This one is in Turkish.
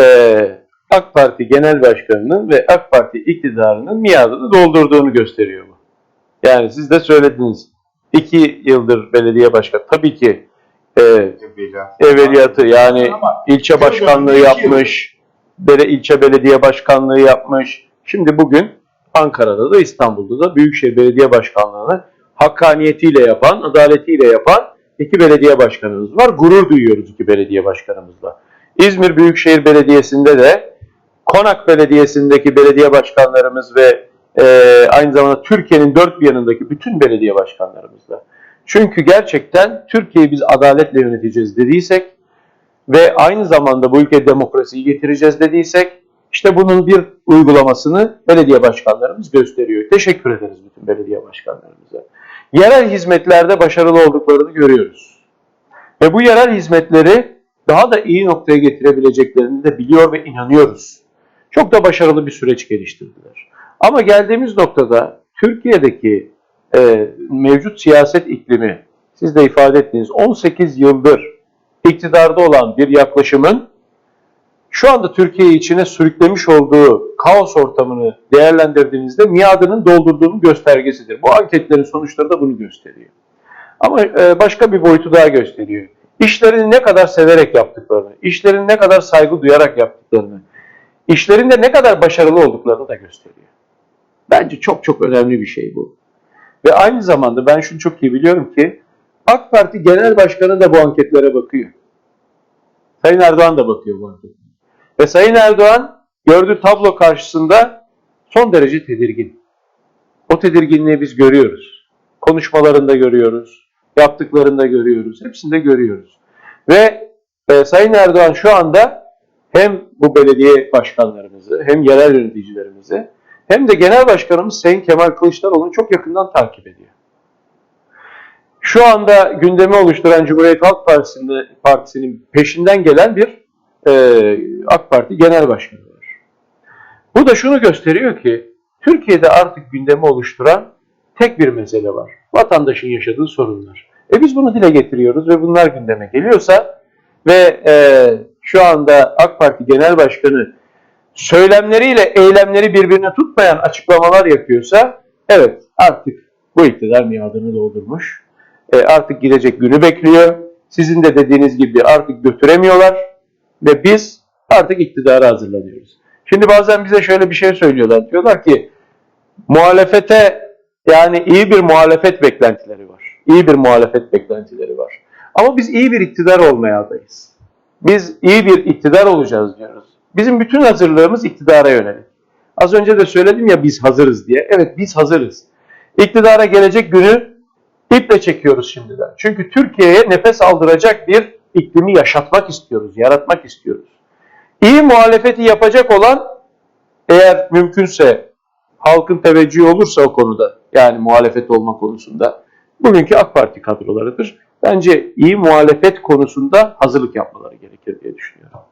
e, AK Parti Genel Başkanı'nın ve AK Parti iktidarının miadını doldurduğunu gösteriyor bu. Yani siz de söylediniz. İki yıldır belediye başkanı. Tabii ki e, evveliyatı yani ilçe başkanlığı yapmış, bele, ilçe belediye başkanlığı yapmış. Şimdi bugün Ankara'da da İstanbul'da da Büyükşehir Belediye Başkanlığı'nı hakkaniyetiyle yapan, adaletiyle yapan iki belediye başkanımız var. Gurur duyuyoruz iki belediye başkanımızla. İzmir Büyükşehir Belediyesi'nde de Konak Belediyesi'ndeki belediye başkanlarımız ve e, aynı zamanda Türkiye'nin dört bir yanındaki bütün belediye başkanlarımızla. Çünkü gerçekten Türkiye'yi biz adaletle yöneteceğiz dediysek ve aynı zamanda bu ülkeye demokrasiyi getireceğiz dediysek işte bunun bir uygulamasını belediye başkanlarımız gösteriyor. Teşekkür ederiz bütün belediye başkanlarımıza. Yerel hizmetlerde başarılı olduklarını görüyoruz. Ve bu yerel hizmetleri daha da iyi noktaya getirebileceklerini de biliyor ve inanıyoruz. Çok da başarılı bir süreç geliştirdiler. Ama geldiğimiz noktada Türkiye'deki e, mevcut siyaset iklimi, siz de ifade ettiğiniz 18 yıldır iktidarda olan bir yaklaşımın şu anda Türkiye içine sürüklemiş olduğu kaos ortamını değerlendirdiğinizde miadının doldurduğunun göstergesidir. Bu anketlerin sonuçları da bunu gösteriyor. Ama e, başka bir boyutu daha gösteriyor. İşlerini ne kadar severek yaptıklarını, işlerini ne kadar saygı duyarak yaptıklarını, işlerinde ne kadar başarılı olduklarını da gösteriyor. Bence çok çok önemli bir şey bu. Ve aynı zamanda ben şunu çok iyi biliyorum ki AK Parti Genel Başkanı da bu anketlere bakıyor. Sayın Erdoğan da bakıyor bu anketlere. Ve Sayın Erdoğan gördüğü tablo karşısında son derece tedirgin. O tedirginliği biz görüyoruz. Konuşmalarında görüyoruz, yaptıklarında görüyoruz, hepsinde görüyoruz. Ve e, Sayın Erdoğan şu anda hem bu belediye başkanlarımızı, hem yerel yöneticilerimizi, hem de genel başkanımız Sayın Kemal Kılıçdaroğlu'nu çok yakından takip ediyor. Şu anda gündemi oluşturan Cumhuriyet Halk Partisi'nin, Partisi'nin peşinden gelen bir e, AK Parti Genel Başkanı var. Bu da şunu gösteriyor ki Türkiye'de artık gündemi oluşturan tek bir mesele var. Vatandaşın yaşadığı sorunlar. E biz bunu dile getiriyoruz ve bunlar gündeme geliyorsa ve e, şu anda AK Parti Genel Başkanı söylemleriyle eylemleri birbirine tutmayan açıklamalar yapıyorsa evet artık bu iktidar miadını doldurmuş. E, artık gidecek günü bekliyor. Sizin de dediğiniz gibi artık götüremiyorlar ve biz artık iktidara hazırlanıyoruz. Şimdi bazen bize şöyle bir şey söylüyorlar. Diyorlar ki muhalefete yani iyi bir muhalefet beklentileri var. İyi bir muhalefet beklentileri var. Ama biz iyi bir iktidar olmaya adayız. Biz iyi bir iktidar olacağız diyoruz. Bizim bütün hazırlığımız iktidara yönelik. Az önce de söyledim ya biz hazırız diye. Evet biz hazırız. İktidara gelecek günü iple çekiyoruz şimdiden. Çünkü Türkiye'ye nefes aldıracak bir iklimi yaşatmak istiyoruz, yaratmak istiyoruz. İyi muhalefeti yapacak olan eğer mümkünse halkın teveccühü olursa o konuda yani muhalefet olma konusunda bugünkü AK Parti kadrolarıdır. Bence iyi muhalefet konusunda hazırlık yapmaları gerekir diye düşünüyorum.